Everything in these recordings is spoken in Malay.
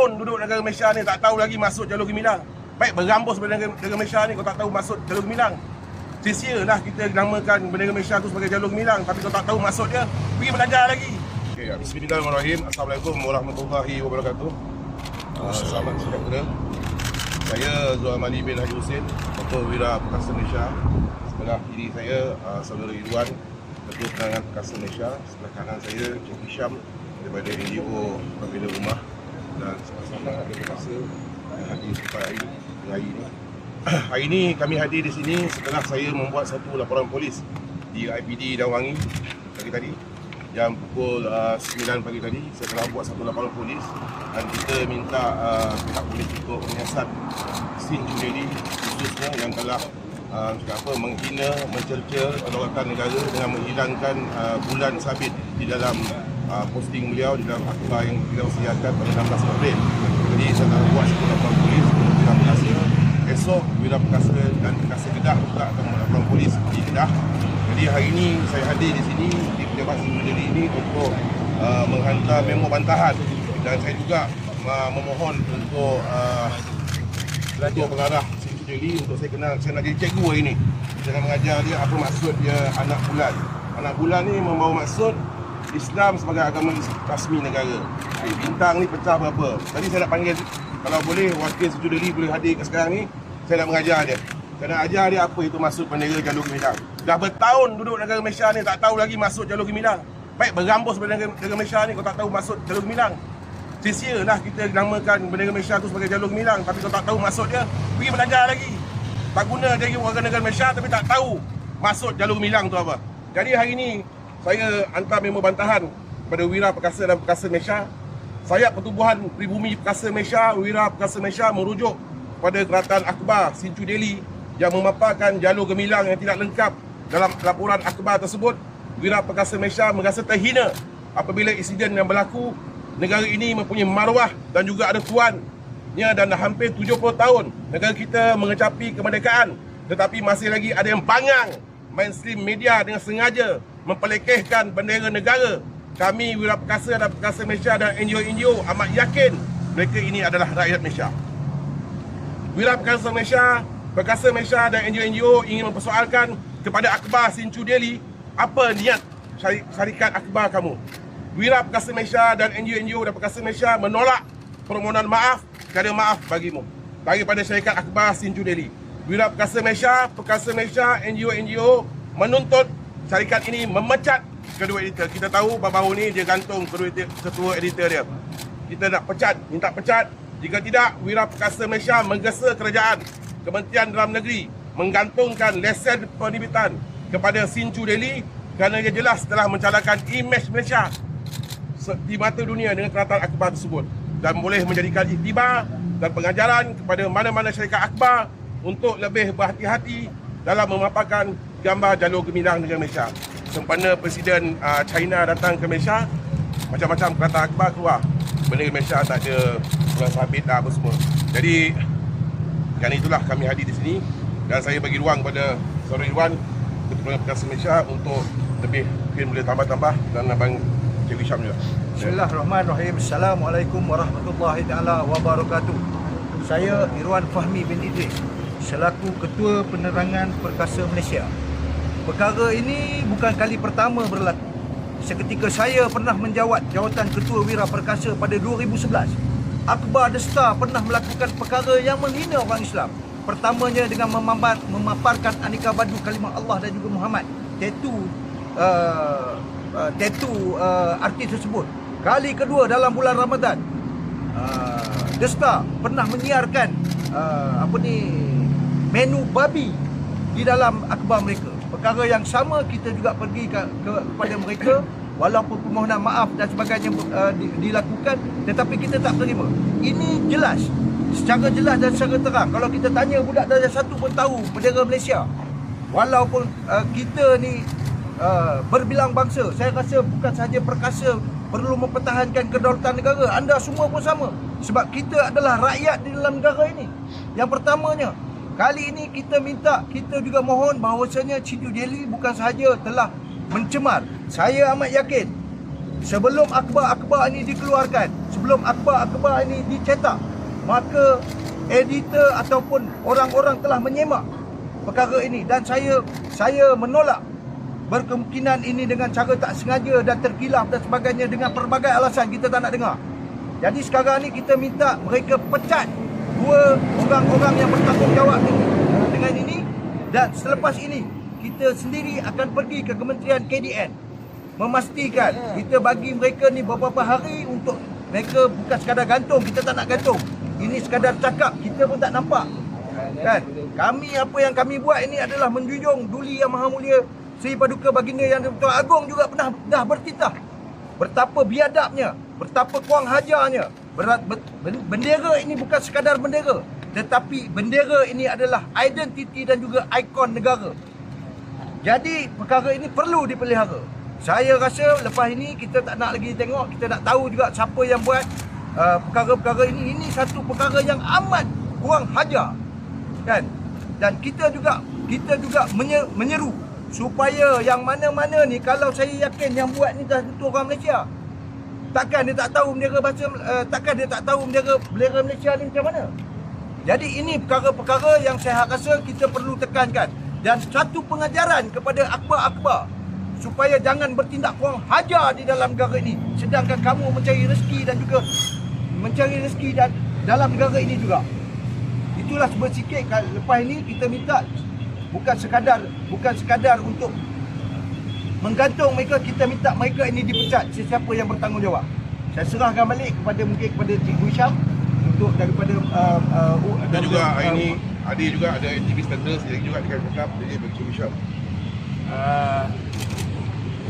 tahun duduk negara Malaysia ni tak tahu lagi masuk jalur gemilang. Baik berambus negara, negara Malaysia ni kau tak tahu masuk jalur gemilang. Sia-sia lah kita namakan bendera Malaysia tu sebagai jalur gemilang tapi kau tak tahu masuk dia. Pergi belajar lagi. Okay, Bismillahirrahmanirrahim. Assalamualaikum warahmatullahi wabarakatuh. Uh, selamat sejahtera. Saya Zuhal Mali bin Haji Hussein, Ketua Wira Perkasa Malaysia. Sebelah kiri saya uh, saudara Idwan, Ketua Perkasa Malaysia. Sebelah kanan saya Cik Hisham daripada NGO Pembina Rumah dan sama-sama ada perkasa yang hadir sampai hari, hari ini. hari ini kami hadir di sini setelah saya membuat satu laporan polis di IPD Dawangi pagi tadi jam pukul uh, 9 pagi tadi saya telah buat satu laporan polis dan kita minta uh, pihak polis untuk menyiasat scene judi khususnya yang telah uh, apa menghina, mencerca rakan negara dengan menghilangkan uh, bulan sabit di dalam uh, posting beliau di dalam akhbar yang beliau siarkan pada 16 April. Jadi saya telah buat satu laporan polis untuk Wira Perkasa. Esok Wira Perkasa dan Perkasa Kedah juga akan laporan polis di Kedah. Jadi hari ini saya hadir di sini di pejabat sendiri ini untuk uh, menghantar memo bantahan dan saya juga uh, memohon untuk uh, Ketua Pengarah Deli untuk saya kenal saya nak jadi cikgu hari ni. Saya nak mengajar dia apa maksud dia anak bulan. Anak bulan ni membawa maksud Islam sebagai agama rasmi negara. Okay, bintang ni pecah berapa? Tadi saya nak panggil kalau boleh wakil Siti Deli boleh hadir kat sekarang ni. Saya nak mengajar dia. Saya nak ajar dia apa itu maksud bendera jalur gemilang. Dah bertahun duduk negara Malaysia ni tak tahu lagi masuk jalur gemilang. Baik berambus bendera negara Malaysia ni kau tak tahu masuk jalur gemilang. Sia-sia lah kita namakan bendera Malaysia tu sebagai jalur gemilang tapi kau tak tahu masuk dia. Pergi belajar lagi. Tak guna jadi warga negara Malaysia tapi tak tahu masuk jalur gemilang tu apa. Jadi hari ni saya hantar memo bantahan kepada Wira Perkasa dan Perkasa Malaysia. Sayap Pertubuhan Pribumi Perkasa Malaysia, Wira Perkasa Malaysia merujuk pada Kerajaan Akbar Sincu Delhi yang memaparkan jalur gemilang yang tidak lengkap dalam laporan akhbar tersebut. Wira Perkasa Malaysia merasa terhina apabila insiden yang berlaku negara ini mempunyai maruah dan juga ada tuannya dan dah hampir 70 tahun negara kita mengecapi kemerdekaan tetapi masih lagi ada yang bangang mainstream media dengan sengaja mempelekehkan bendera negara. Kami Wira Perkasa dan Perkasa Malaysia dan NGO-NGO amat yakin mereka ini adalah rakyat Malaysia. Wira Perkasa Malaysia Perkasa Malaysia dan NGO-NGO ingin mempersoalkan kepada Akbar Sincu Delhi apa niat syarikat Akbar kamu. Wira Perkasa Malaysia dan NGO-NGO dan Perkasa Malaysia menolak permohonan maaf kerana maaf bagimu daripada syarikat Akbar Sinju Delhi. Wira Perkasa Malaysia, Perkasa Malaysia, NGO-NGO menuntut syarikat ini memecat kedua editor. Kita tahu baru-baru ni dia gantung kedua editor, ketua editor dia. Kita nak pecat, minta pecat. Jika tidak, Wira Perkasa Malaysia menggesa kerajaan Kementerian Dalam Negeri menggantungkan lesen penerbitan kepada Sinju Delhi kerana dia jelas telah mencalakan imej Malaysia di mata dunia dengan kerajaan akbar tersebut dan boleh menjadikan iktibar dan pengajaran kepada mana-mana syarikat akbar untuk lebih berhati-hati dalam memaparkan gambar jalur gemilang negara Malaysia. Sempena Presiden uh, China datang ke Malaysia, macam-macam kerajaan akbar keluar. Bendera Malaysia tak ada bulan sabit dah apa semua. Jadi, kerana itulah kami hadir di sini dan saya bagi ruang kepada Saudara Irwan, Ketua Perkasa Malaysia untuk lebih mungkin boleh tambah-tambah dan abang Cik Hisham juga. Bismillahirrahmanirrahim. Assalamualaikum warahmatullahi taala wabarakatuh. Saya Irwan Fahmi bin Idris selaku Ketua Penerangan Perkasa Malaysia. Perkara ini bukan kali pertama berlaku. Seketika saya pernah menjawat jawatan Ketua Wira Perkasa pada 2011. Akbar Desta pernah melakukan perkara yang menghina orang Islam. Pertamanya dengan memambar, memaparkan aneka badu kalimah Allah dan juga Muhammad. Tattoo uh, uh, tattoo uh, artis tersebut. Kali kedua dalam bulan Ramadan, uh, Desta pernah menyiarkan uh, apa ni menu babi di dalam akhbar mereka. Perkara yang sama kita juga pergi ke, ke, kepada mereka walaupun permohonan maaf dan sebagainya uh, di, dilakukan tetapi kita tak terima. Ini jelas secara jelas dan secara terang kalau kita tanya budak darjah satu pun tahu bendera Malaysia. Walaupun uh, kita ni uh, berbilang bangsa. Saya rasa bukan sahaja perkasa perlu mempertahankan kedaulatan negara. Anda semua pun sama. Sebab kita adalah rakyat di dalam negara ini. Yang pertamanya, kali ini kita minta, kita juga mohon bahawasanya Cidu Delhi bukan sahaja telah mencemar. Saya amat yakin sebelum akhbar-akhbar ini dikeluarkan, sebelum akhbar-akhbar ini dicetak maka editor ataupun orang-orang telah menyemak perkara ini dan saya saya menolak berkemungkinan ini dengan cara tak sengaja dan terkilaf dan sebagainya dengan pelbagai alasan kita tak nak dengar. Jadi sekarang ni kita minta mereka pecat dua orang-orang yang bertanggungjawab dengan ini dan selepas ini kita sendiri akan pergi ke Kementerian KDN memastikan kita bagi mereka ni beberapa hari untuk mereka bukan sekadar gantung kita tak nak gantung. Ini sekadar cakap kita pun tak nampak. Kan? Kami apa yang kami buat ini adalah menjunjung duli yang maha mulia Sri Paduka Baginda yang Tuan Agong juga pernah dah bertitah. Betapa biadabnya betapa kurang hajarnya Berat, ben- bendera ini bukan sekadar bendera tetapi bendera ini adalah identiti dan juga ikon negara jadi perkara ini perlu dipelihara. Saya rasa lepas ini kita tak nak lagi tengok, kita nak tahu juga siapa yang buat uh, perkara-perkara ini. Ini satu perkara yang amat kurang hajar. Kan? Dan kita juga kita juga menye, menyeru supaya yang mana-mana ni kalau saya yakin yang buat ni dah tentu orang Malaysia. Takkan dia tak tahu bendera bahasa uh, takkan dia tak tahu bendera bendera Malaysia ni macam mana? Jadi ini perkara-perkara yang saya rasa kita perlu tekankan. Dan satu pengajaran kepada akbar-akbar supaya jangan bertindak kurang hajar di dalam negara ini. Sedangkan kamu mencari rezeki dan juga mencari rezeki dan dalam negara ini juga. Itulah sedikit lepas ini kita minta bukan sekadar bukan sekadar untuk menggantung mereka kita minta mereka ini dipecat sesiapa yang bertanggungjawab. Saya serahkan balik kepada mungkin kepada Cikgu Syam untuk daripada uh, uh, Ada juga uh, hari ini ada juga ada aktivis tentera sendiri juga dekat cakap jadi bagi Cik Syam. Uh,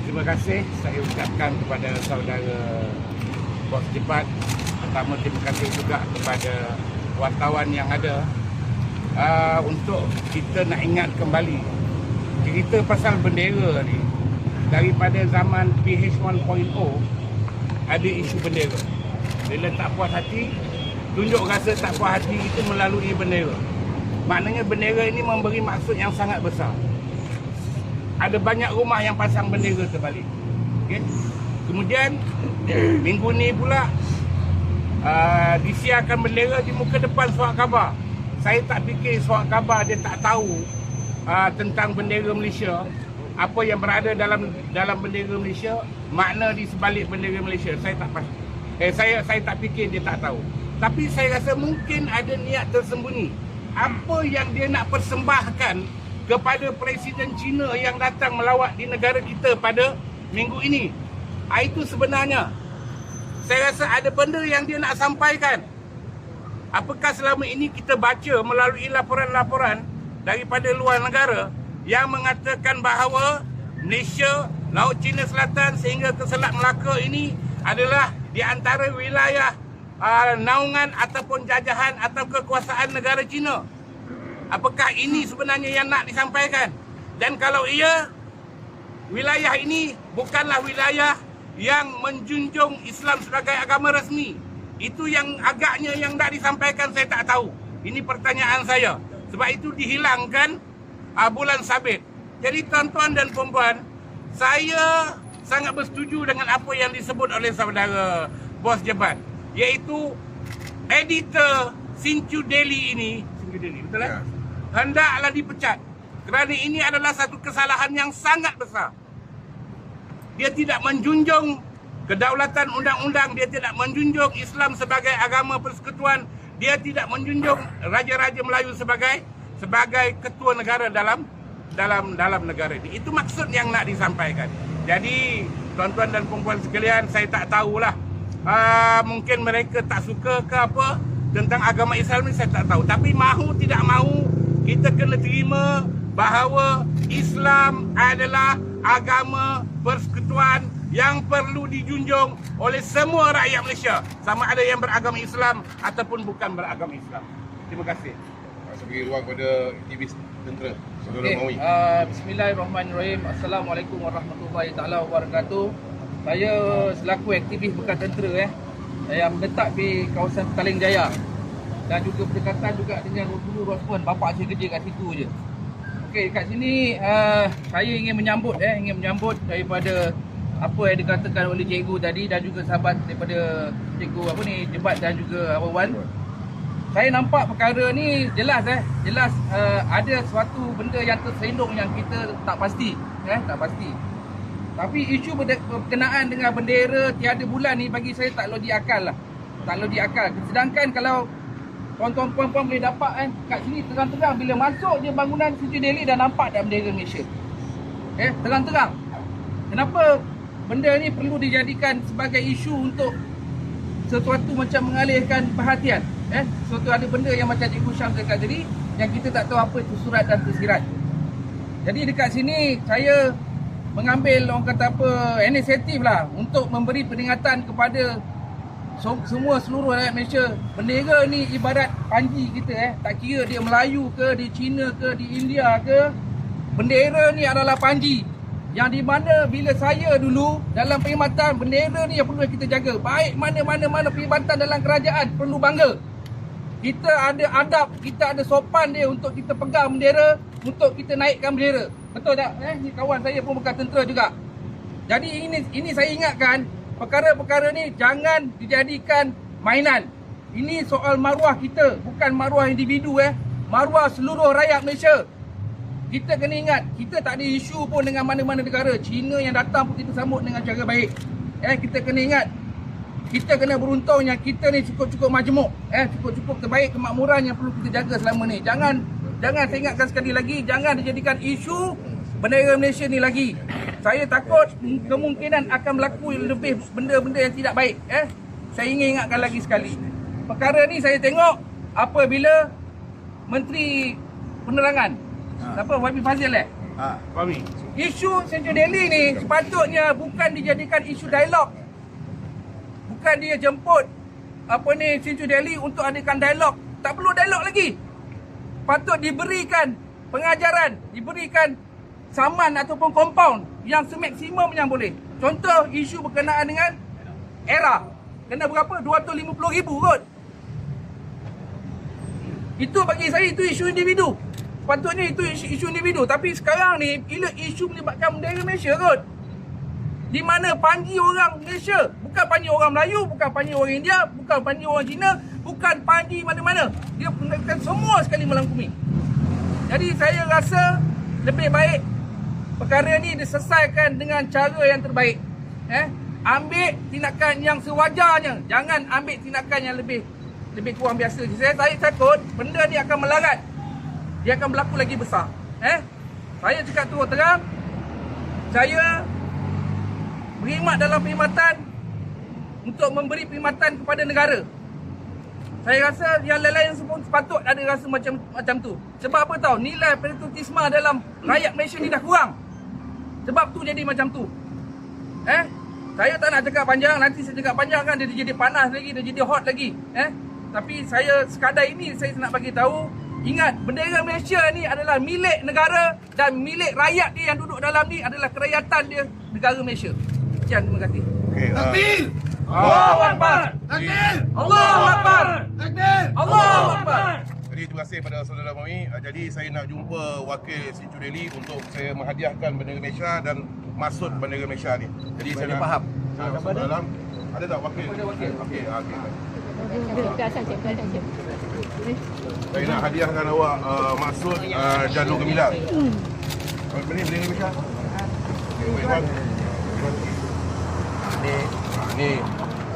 terima kasih. Saya ucapkan kepada saudara Bos Jepat pertama terima kasih juga kepada wartawan yang ada. Uh, untuk kita nak ingat kembali cerita pasal bendera ni daripada zaman PH 1.0 ada isu bendera bila tak puas hati tunjuk rasa tak puas hati itu melalui bendera maknanya bendera ini memberi maksud yang sangat besar ada banyak rumah yang pasang bendera terbalik. Okay. Kemudian minggu ni pula uh, disiarkan bendera di muka depan surat khabar. Saya tak fikir surat khabar dia tak tahu uh, tentang bendera Malaysia, apa yang berada dalam dalam bendera Malaysia, makna di sebalik bendera Malaysia. Saya tak pasti. Eh saya saya tak fikir dia tak tahu. Tapi saya rasa mungkin ada niat tersembunyi. Apa yang dia nak persembahkan kepada Presiden China yang datang melawat di negara kita pada minggu ini. Ah, Itu sebenarnya. Saya rasa ada benda yang dia nak sampaikan. Apakah selama ini kita baca melalui laporan-laporan daripada luar negara yang mengatakan bahawa Malaysia, Laut Cina Selatan sehingga ke Selat Melaka ini adalah di antara wilayah uh, naungan ataupun jajahan atau kekuasaan negara China. Apakah ini sebenarnya yang nak disampaikan? Dan kalau ia, wilayah ini bukanlah wilayah yang menjunjung Islam sebagai agama resmi. Itu yang agaknya yang nak disampaikan saya tak tahu. Ini pertanyaan saya. Sebab itu dihilangkan uh, bulan sabit. Jadi tuan-tuan dan puan saya sangat bersetuju dengan apa yang disebut oleh saudara bos jebat. Iaitu editor Sinchu Daily ini. Sinchu Daily, betul tak? Ya. hendaklah dipecat kerana ini adalah satu kesalahan yang sangat besar. Dia tidak menjunjung kedaulatan undang-undang, dia tidak menjunjung Islam sebagai agama persekutuan, dia tidak menjunjung raja-raja Melayu sebagai sebagai ketua negara dalam dalam dalam negara ini. Itu maksud yang nak disampaikan. Jadi tuan-tuan dan puan sekalian, saya tak tahulah. Uh, mungkin mereka tak suka ke apa tentang agama Islam ni saya tak tahu. Tapi mahu tidak mahu kita kena terima bahawa Islam adalah agama persekutuan yang perlu dijunjung oleh semua rakyat Malaysia sama ada yang beragama Islam ataupun bukan beragama Islam. Terima kasih. Saya bagi ruang kepada aktivis tentera Saudara Okay, Mawi. uh, Bismillahirrahmanirrahim. Assalamualaikum warahmatullahi taala wabarakatuh. Saya selaku aktivis bekas tentera eh, saya menetap di kawasan Petaling Jaya dan juga berdekatan juga dengan Rotulu Rosman. Bapak saya kerja kat situ je. Okey, kat sini uh, saya ingin menyambut eh ingin menyambut daripada apa yang dikatakan oleh cikgu tadi dan juga sahabat daripada cikgu apa ni Jebat dan juga Awan. Saya nampak perkara ni jelas eh, jelas uh, ada suatu benda yang terselindung yang kita tak pasti, eh, tak pasti. Tapi isu berkenaan dengan bendera tiada bulan ni bagi saya tak logik akal lah. Tak logik akal. Sedangkan kalau tuan-tuan puan-puan boleh dapat kan kat sini terang-terang bila masuk je bangunan Siti Delhi dah nampak dah bendera Malaysia. Eh, terang-terang. Kenapa benda ni perlu dijadikan sebagai isu untuk sesuatu macam mengalihkan perhatian? Eh, sesuatu ada benda yang macam Cikgu Syam cakap tadi yang kita tak tahu apa itu surat dan tersirat. Jadi dekat sini saya mengambil orang kata apa inisiatif lah untuk memberi peringatan kepada semua seluruh rakyat Malaysia. Bendera ni ibarat panji kita eh. Tak kira dia Melayu ke, di Cina ke, di India ke. Bendera ni adalah panji. Yang di mana bila saya dulu dalam perkhidmatan bendera ni yang perlu kita jaga. Baik mana-mana-mana perkhidmatan dalam kerajaan perlu bangga. Kita ada adab, kita ada sopan dia untuk kita pegang bendera, untuk kita naikkan bendera. Betul tak? Eh, ni kawan saya pun bekas tentera juga. Jadi ini ini saya ingatkan perkara-perkara ni jangan dijadikan mainan. Ini soal maruah kita, bukan maruah individu eh. Maruah seluruh rakyat Malaysia. Kita kena ingat, kita tak ada isu pun dengan mana-mana negara. Cina yang datang pun kita sambut dengan cara baik. Eh, kita kena ingat, kita kena beruntung yang kita ni cukup-cukup majmuk. Eh, cukup-cukup terbaik kemakmuran yang perlu kita jaga selama ni. Jangan, jangan saya ingatkan sekali lagi, jangan dijadikan isu bendera Malaysia ni lagi. Saya takut kemungkinan akan berlaku lebih benda-benda yang tidak baik. Eh, saya ingin ingatkan lagi sekali. Perkara ni saya tengok apabila Menteri Penerangan apa Wabi Fazil eh Ha. Fahmi. Isu Central Delhi ni sepatutnya bukan dijadikan isu dialog. Bukan dia jemput apa ni Central Delhi untuk adakan dialog. Tak perlu dialog lagi. Patut diberikan pengajaran, diberikan saman ataupun compound yang semaksimum yang boleh. Contoh isu berkenaan dengan era. Kena berapa? 250 ribu kot. Itu bagi saya itu isu individu. Patutnya itu isu, isu individu. Tapi sekarang ni bila isu melibatkan bendera Malaysia kot. Di mana panji orang Malaysia. Bukan panji orang Melayu, bukan panji orang India, bukan panji orang Cina, bukan panji mana-mana. Dia menggunakan semua sekali melangkumi. Jadi saya rasa lebih baik perkara ni diselesaikan dengan cara yang terbaik. Eh, ambil tindakan yang sewajarnya. Jangan ambil tindakan yang lebih lebih kurang biasa. Saya saya takut benda ni akan melarat. Dia akan berlaku lagi besar. Eh? Saya cakap terus terang. Saya berkhidmat dalam perkhidmatan untuk memberi perkhidmatan kepada negara. Saya rasa yang lain-lain semua sepatut ada rasa macam macam tu. Sebab apa tahu? Nilai patriotisme dalam rakyat Malaysia ni dah kurang. Sebab tu jadi macam tu. Eh? Saya tak nak cakap panjang, nanti saya cakap panjang kan dia jadi panas lagi, dia jadi hot lagi. Eh? Tapi saya sekadar ini saya nak bagi tahu Ingat, bendera Malaysia ni adalah milik negara dan milik rakyat dia yang duduk dalam ni adalah kerakyatan dia negara Malaysia. Sekian terima kasih. Okay, ah. Takbir. Allahu Akbar. Takbir. Allahu Akbar. Takbir. Allahu Akbar. Jadi terima kasih kepada saudara kami. Ah, jadi saya nak jumpa wakil Sinchu Deli untuk saya menghadiahkan bendera Malaysia dan maksud bendera Malaysia ni. Jadi saya nak faham. Ah, saya masuk dalam. Ada tak wakil? Ada wakil. Okey, okey. Saya nak hadiahkan awak uh, maksud uh, jalur gemilang. Kalau hmm. ini bendera Malaysia. Okay, wait, wait. Ni Ah, Ni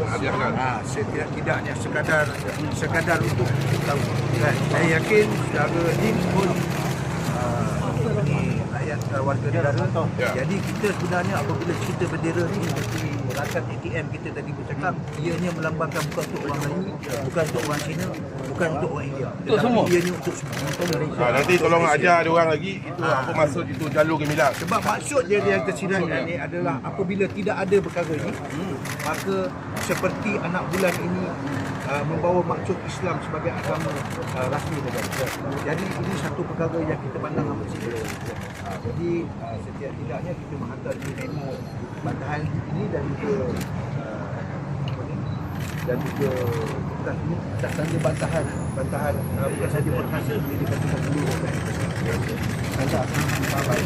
hadiahkan. ha, setidak-tidaknya sekadar sekadar untuk tahu kan saya yakin saudara Din pun uh, ni rakyat warga negara Ya. jadi kita sebenarnya apabila kita bendera ni seperti rakan ATM kita tadi bercakap ianya melambangkan bukan untuk orang Melayu bukan untuk orang Cina bukan untuk orang India Untuk semua. ianya untuk semua untuk Malaysia Ah, nanti tolong ajar dia orang lagi itu apa maksud itu jalur gemilang. sebab maksud dia dia kesilangan ni adalah apabila tidak ada perkara ini, maka seperti anak bulan ini uh, membawa maksud Islam sebagai agama uh, rasmi negara. Jadi ini satu perkara yang kita pandang amat serius. Uh, jadi uh, setidak-tidaknya kita menghantar di memo bantahan ini dan juga dan juga atas ini atas tanda bantahan bantahan uh, bukan saja perkasa ini dikatakan dulu anda akan faham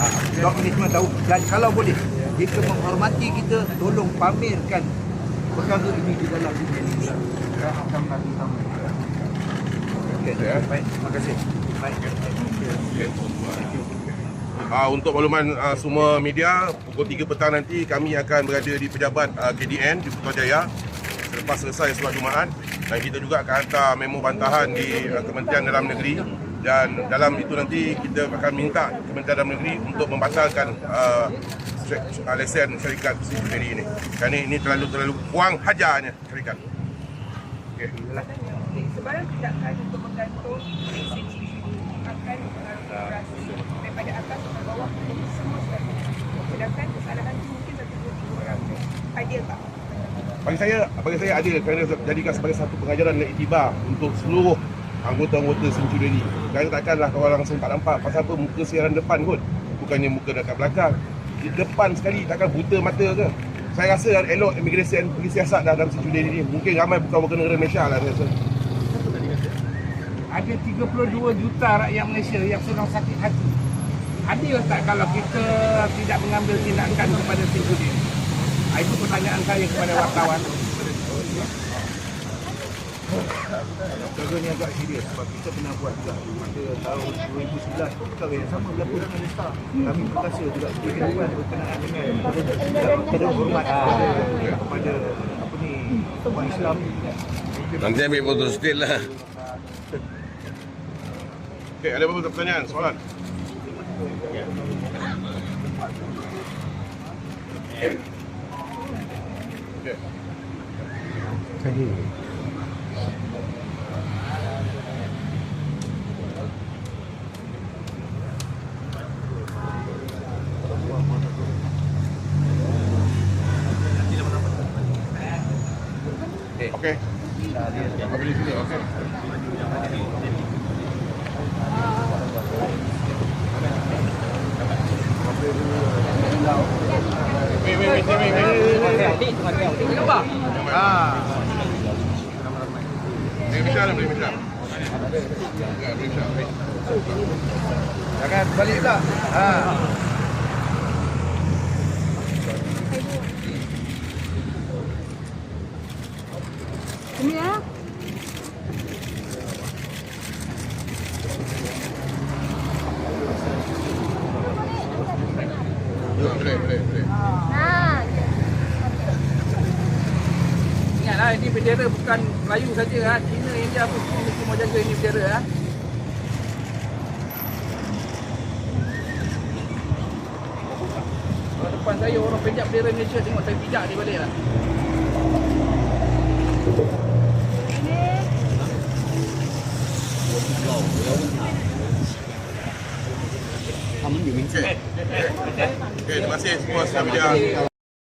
Ah, Dok ni cuma tahu dan kalau boleh jika menghormati kita tolong pamerkan perkara ini di dalam dunia ini. Okey, baik. Terima kasih. Baik. Uh, untuk makluman uh, semua media, pukul 3 petang nanti kami akan berada di pejabat uh, KDN di Putrajaya selepas selesai solat Jumaat dan kita juga akan hantar memo bantahan di uh, Kementerian Dalam Negeri dan dalam itu nanti kita akan minta Kementerian Dalam Negeri untuk membatalkan uh, lesen syarikat sendiri ini. Kerana ini terlalu terlalu kurang hajarnya syarikat. Okay. sebarang tindakan untuk menggantung lesen akan mengaruhi semua sekali. Sedangkan kesalahan mungkin satu dua tiga orang. Ideal tak? Bagi saya, bagi saya adil kerana jadikan sebagai satu pengajaran dan iktibar untuk seluruh anggota-anggota Centurion Kerana takkanlah orang langsung tak nampak pasal apa muka siaran depan kot. Bukannya muka dekat belakang. Di depan sekali takkan buta mata ke? Saya rasa elok imigresen pergi siasat dah dalam Centurion ini. Mungkin ramai bukan warga negara Malaysia lah saya rasa. Ada 32 juta rakyat Malaysia yang sedang sakit hati. Adil tak kalau kita tidak mengambil tindakan kepada Singkudin? Itu pertanyaan saya kepada wartawan. Perkara ni agak serius sebab kita pernah buat juga pada tahun 2011 perkara yang sama berlaku dengan Star. Kami berkasa juga dikenakan berkenaan dengan terhormat kepada, kepada apa ni umat Islam Nanti ambil foto sikit lah. Okay, ada beberapa pertanyaan, soalan? Okay. Okey. Apa di sini? Okey. Wait, wait, wait, wait, wait. Nampak? Boleh bincang, boleh bincang. Ya, boleh bincang. Baik. Jangan balik tak? Ini bendera bukan Melayu saja ha. Cina, India pun semua mesti mau jaga ini bendera ha. Kalau depan saya orang pijak bendera Malaysia tengok saya pijak dia balik lah. Okey, terima kasih semua sahabat.